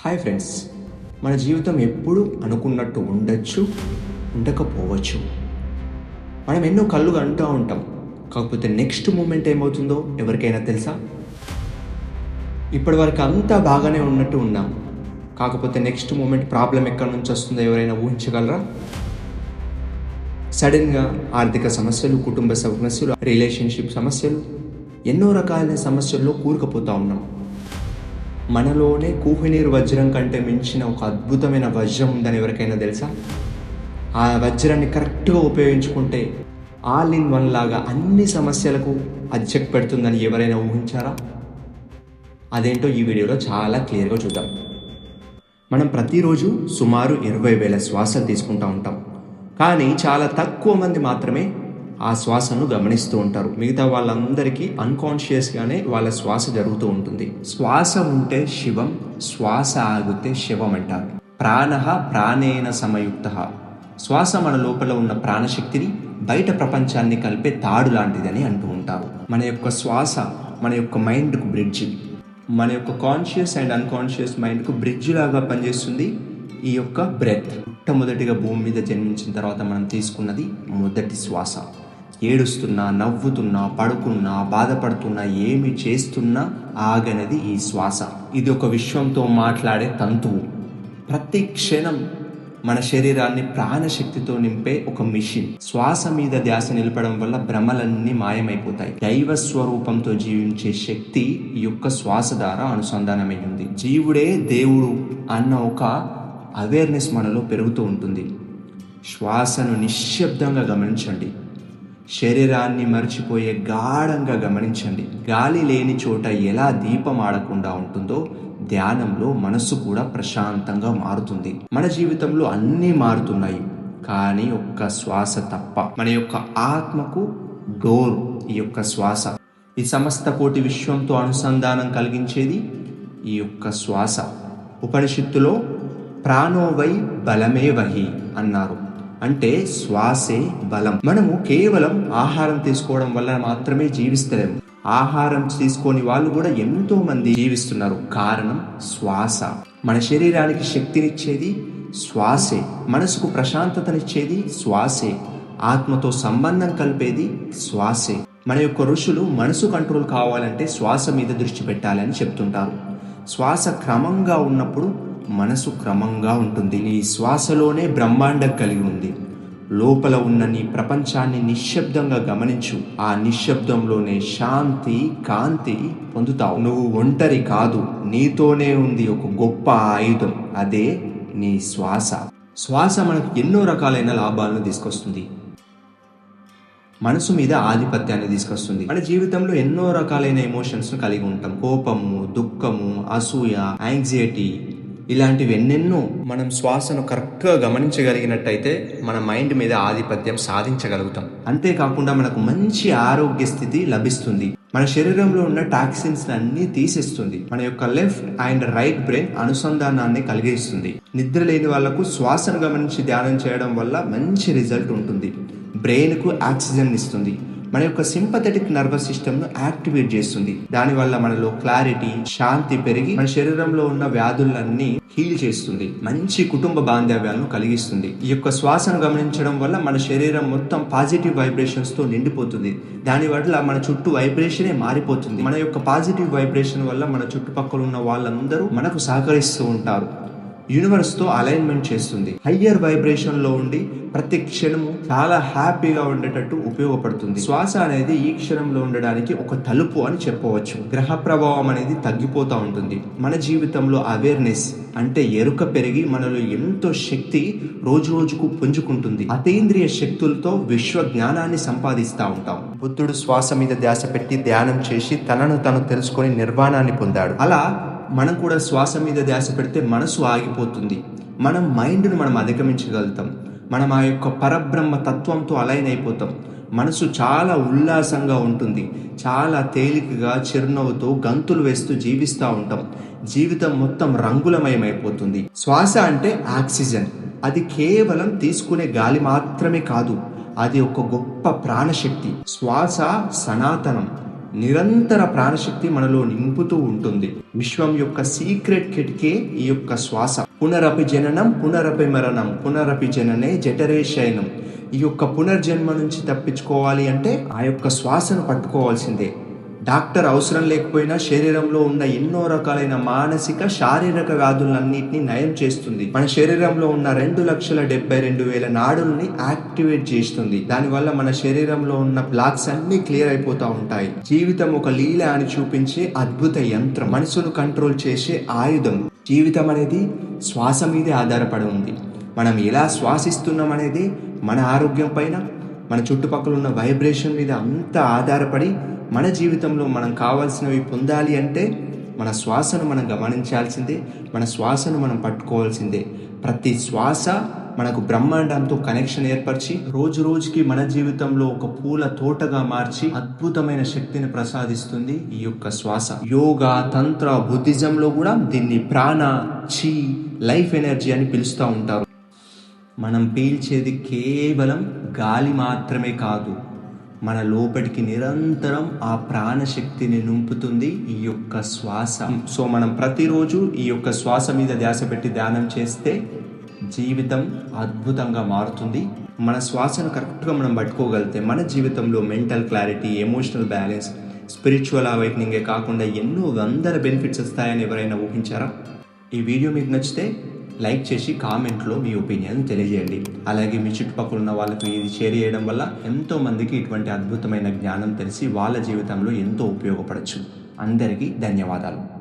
Hi friends మన జీవితం ఎప్పుడు అనుకున్నట్టు ఉండొచ్చు ఉండకపోవచ్చు. మనం ఎన్నో కళ్ళు అంటూ ఉంటాం. కాకపోతే నెక్స్ట్ మూమెంట్ ఏమవుతుందో ఎవరికైనా తెలుసా? ఇప్పటి వరకు అంతా బాగానే ఉన్నట్టు ఉన్నాం. కాకపోతే నెక్స్ట్ మూమెంట్ ప్రాబ్లం ఎక్కడి నుంచి వస్తుందో ఎవరైనా ఊహించగలరా? సడన్గా ఆర్థిక సమస్యలు కుటుంబ సమస్యలు రిలేషన్షిప్ సమస్యలు ఎన్నో రకాలైన సమస్యల్లో కూరుకుపోతూ ఉన్నాం. మనలోనే కూహినీరు వజ్రం కంటే మించిన ఒక అద్భుతమైన వజ్రం ఉందని ఎవరికైనా తెలుసా? ఆ వజ్రాన్ని కరెక్ట్గా ఉపయోగించుకుంటే ఆల్ ఇన్ వన్ లాగా అన్ని సమస్యలకు అది పెడుతుందని ఎవరైనా ఊహించారా? అదేంటో ఈ వీడియోలో చాలా క్లియర్గా చూద్దాం. మనం ప్రతిరోజు సుమారు ఇరవై వేల శ్వాసలు తీసుకుంటూ ఉంటాం. కానీ చాలా తక్కువ మంది మాత్రమే ఆ శ్వాసను గమనిస్తూ ఉంటారు. మిగతా వాళ్ళందరికీ అన్కాన్షియస్గానే వాళ్ళ శ్వాస జరుగుతూ ఉంటుంది. శ్వాస ఉంటే శివం శ్వాస ఆగితే శివం అంటారు. ప్రాణ ప్రాణేన సమయుక్త. శ్వాస మన లోపల ఉన్న ప్రాణశక్తిని బయట ప్రపంచాన్ని కలిపే తాడు లాంటిదని అంటూ ఉంటారు. మన యొక్క శ్వాస మన యొక్క మైండ్కు బ్రిడ్జ్. మన యొక్క కాన్షియస్ అండ్ అన్కాన్షియస్ మైండ్కు బ్రిడ్జ్ లాగా పనిచేస్తుంది ఈ యొక్క బ్రెత్. మొట్టమొదటిగా భూమి మీద జన్మించిన తర్వాత మనం తీసుకున్నది మొదటి శ్వాస. ఏడుస్తున్నా నవ్వుతున్నా పడుకున్నా బాధపడుతున్నా ఏమి చేస్తున్నా ఆగనది ఈ శ్వాస. ఇది ఒక విశ్వంతో మాట్లాడే తంతువు. ప్రతి క్షణం మన శరీరాన్ని ప్రాణశక్తితో నింపే ఒక మిషన్. శ్వాస మీద ధ్యాస నిలపడం వల్ల భ్రమలన్నీ మాయమైపోతాయి. దైవ స్వరూపంతో జీవించే శక్తి ఈ యొక్క శ్వాస ద్వారా అనుసంధానమై ఉంది జీవుడే దేవుడు అన్న ఒక అవేర్నెస్ మనలో పెరుగుతూ ఉంటుంది. శ్వాసను నిశ్శబ్దంగా గమనించండి. శరీరాన్ని మర్చిపోయే గాఢంగా గమనించండి. గాలి లేని చోట ఎలా దీపం ఆడకుండా ఉంటుందో ధ్యానంలో మనసు కూడా ప్రశాంతంగా మారుతుంది. మన జీవితంలో అన్నీ మారుతున్నాయి. కానీ ఒక్క శ్వాస తప్ప. మన యొక్క ఆత్మకు డోర్ ఈ యొక్క శ్వాస. ఈ సమస్త కోటి విశ్వంతో అనుసంధానం కలిగించేది ఈ యొక్క శ్వాస. ఉపనిషత్తులో ప్రాణోవై బలమే వహి అన్నారు. అంటే శ్వాసే బలం. మనము కేవలం ఆహారం తీసుకోవడం వల్ల మాత్రమే జీవిస్తలేము. ఆహారం తీసుకొని వాళ్ళు కూడా ఎంతో మంది జీవిస్తున్నారు. కారణం శ్వాస. మన శరీరానికి శక్తినిచ్చేది శ్వాసే. మనసుకు ప్రశాంతతనిచ్చేది శ్వాసే. ఆత్మతో సంబంధం కలిపేది శ్వాసే. మన యొక్క ఋషులు మనసు కంట్రోల్ కావాలంటే శ్వాస మీద దృష్టి పెట్టాలని చెప్తుంటారు. శ్వాస క్రమంగా ఉన్నప్పుడు మనసు క్రమంగా ఉంటుంది. నీ శ్వాసలోనే బ్రహ్మాండం కలిగి ఉంది. లోపల ఉన్న నీ ప్రపంచాన్ని నిశ్శబ్దంగా గమనించు. ఆ నిశ్శబ్దంలోనే శాంతి కాంతి పొందుతావు. నువ్వు ఒంటరి కాదు. నీతోనే ఉంది ఒక గొప్ప ఆయుధం. అదే నీ శ్వాస. శ్వాస మనకు ఎన్నో రకాలైన లాభాలను తీసుకొస్తుంది. మనసు మీద ఆధిపత్యాన్ని తీసుకొస్తుంది. మన జీవితంలో ఎన్నో రకాలైన ఎమోషన్స్ కలిగి ఉంటాం. కోపము దుఃఖము అసూయ యాంగ్జైటీ ఇలాంటివి ఎన్నెన్నో మనం శ్వాసను కరెక్ట్గా గమనించగలిగినట్టయితే మన మైండ్ మీద ఆధిపత్యం సాధించగలుగుతాం. అంతేకాకుండా మనకు మంచి ఆరోగ్య స్థితి లభిస్తుంది. మన శరీరంలో ఉన్న టాక్సిన్స్ అన్ని తీసేస్తుంది. మన యొక్క లెఫ్ట్ అండ్ రైట్ బ్రెయిన్ అనుసంధానాన్ని కలిగిస్తుంది. నిద్ర లేని వాళ్ళకు శ్వాసను గమనించి ధ్యానం చేయడం వల్ల మంచి రిజల్ట్ ఉంటుంది. బ్రెయిన్కు ఆక్సిజన్ ఇస్తుంది. మన యొక్క సింపథెటిక్ నర్వస్ సిస్టమ్ను యాక్టివేట్ చేస్తుంది. దానివల్ల మనలో క్లారిటీ శాంతి పెరిగి మన శరీరంలో ఉన్న వ్యాధులన్నీ హీల్ చేస్తుంది. మంచి కుటుంబ బాంధవ్యాలను కలిగిస్తుంది. ఈ యొక్క శ్వాసను గమనించడం వల్ల మన శరీరం మొత్తం పాజిటివ్ వైబ్రేషన్స్తో నిండిపోతుంది. దాని వల్ల మన చుట్టూ వైబ్రేషనే మారిపోతుంది. మన యొక్క పాజిటివ్ వైబ్రేషన్ వల్ల మన చుట్టుపక్కల ఉన్న వాళ్ళందరూ మనకు సహకరిస్తూ ఉంటారు. యూనివర్స్తో అలైన్మెంట్ చేస్తుంది. హయ్యర్ వైబ్రేషన్లో ఉండి ప్రతి క్షణము చాలా హ్యాపీగా ఉండేటట్టు ఉపయోగపడుతుంది. శ్వాస అనేది ఈ క్షణంలో ఉండడానికి ఒక తలుపు అని చెప్పవచ్చు. గ్రహ ప్రభావం అనేది తగ్గిపోతూ ఉంటుంది. మన జీవితంలో అవేర్నెస్ అంటే ఎరుక పెరిగి మనలో ఎంతో శక్తి రోజు రోజుకు పుంజుకుంటుంది. అతీంద్రియ శక్తులతో విశ్వ జ్ఞానాన్ని సంపాదిస్తూ ఉంటాం. బుద్ధుడు శ్వాస మీద ధ్యాస పెట్టి ధ్యానం చేసి తనను తను తెలుసుకొని నిర్వాణాన్ని పొందాడు. అలా మనం కూడా శ్వాస మీద ధ్యాస పెడితే మనసు ఆగిపోతుంది. మనం మైండ్ను మనం అధిగమించగలుగుతాం. మనం ఆ యొక్క పరబ్రహ్మ తత్వంతో అలైన్ అయిపోతాం. మనసు చాలా ఉల్లాసంగా ఉంటుంది. చాలా తేలికగా చిరునవ్వుతో గంతులు వేస్తూ జీవిస్తూ ఉంటాం. జీవితం మొత్తం రంగులమయమైపోతుంది. శ్వాస అంటే ఆక్సిజన్. అది కేవలం తీసుకునే గాలి మాత్రమే కాదు. అది ఒక గొప్ప ప్రాణశక్తి. శ్వాస సనాతనం. నిరంతర ప్రాణశక్తి మనలో నింపుతూ ఉంటుంది. విశ్వం యొక్క సీక్రెట్ కిటికే ఈ యొక్క శ్వాస. పునరపి జననం పునరపి మరణం. పునరపి జననే జఠరే శయనం. ఈ యొక్క పునర్జన్మ నుంచి తప్పించుకోవాలి అంటే ఆ యొక్క శ్వాసను పట్టుకోవాల్సిందే. డాక్టర్ అవసరం లేకపోయినా శరీరంలో ఉన్న ఎన్నో రకాలైన మానసిక శారీరక వ్యాధులన్నింటినీ నయం చేస్తుంది. మన శరీరంలో ఉన్న రెండు లక్షల డెబ్బై రెండు వేల నాడుల్ని యాక్టివేట్ చేస్తుంది. దానివల్ల మన శరీరంలో ఉన్న బ్లాక్స్ అన్ని క్లియర్ అయిపోతూ ఉంటాయి. జీవితం ఒక లీల అని చూపించే అద్భుత యంత్రం. మనసును కంట్రోల్ చేసే ఆయుధం. జీవితం అనేది శ్వాస మీదే ఆధారపడి ఉంది. మనం ఎలా శ్వాసిస్తున్నాం అనేది మన ఆరోగ్యం పైన మన చుట్టుపక్కల ఉన్న వైబ్రేషన్ మీద అంత ఆధారపడి మన జీవితంలో మనం కావాల్సినవి పొందాలి అంటే మన శ్వాసను మనం గమనించాల్సిందే మన శ్వాసను మనం పట్టుకోవాల్సిందే. ప్రతి శ్వాస మనకు బ్రహ్మాండంతో కనెక్షన్ ఏర్పరిచి రోజు రోజుకి మన జీవితంలో ఒక పూల తోటగా మార్చి అద్భుతమైన శక్తిని ప్రసాదిస్తుంది ఈ యొక్క శ్వాస. యోగా తంత్ర బుద్ధిజంలో కూడా దీన్ని ప్రాణ చీ లైఫ్ ఎనర్జీ అని పిలుస్తూ ఉంటారు. మనం పీల్చేది కేవలం గాలి మాత్రమే కాదు మన లోపలికి నిరంతరం ఆ ప్రాణశక్తిని నింపుతుంది ఈ యొక్క శ్వాస. సో మనం ప్రతిరోజు ఈ యొక్క శ్వాస మీద ధ్యాస పెట్టి ధ్యానం చేస్తే జీవితం అద్భుతంగా మారుతుంది. మన శ్వాసను కరెక్ట్గా మనం పట్టుకోగలిగితే మన జీవితంలో mental clarity emotional balance spiritual అవైట్నింగే కాకుండా ఎన్నో వందల బెనిఫిట్స్ వస్తాయని ఎవరైనా ఊహించారా? ఈ వీడియో మీకు నచ్చితే లైక్ చేసి కామెంట్లో మీ ఒపీనియన్ తెలియజేయండి. అలాగే మీ చుట్టుపక్కల ఉన్న వాళ్ళకి ఇది షేర్ చేయడం వల్ల ఎంతో మందికి ఇటువంటి అద్భుతమైన జ్ఞానం తెలిసి వాళ్ళ జీవితంలో ఎంతో ఉపయోగపడచ్చు. అందరికీ ధన్యవాదాలు.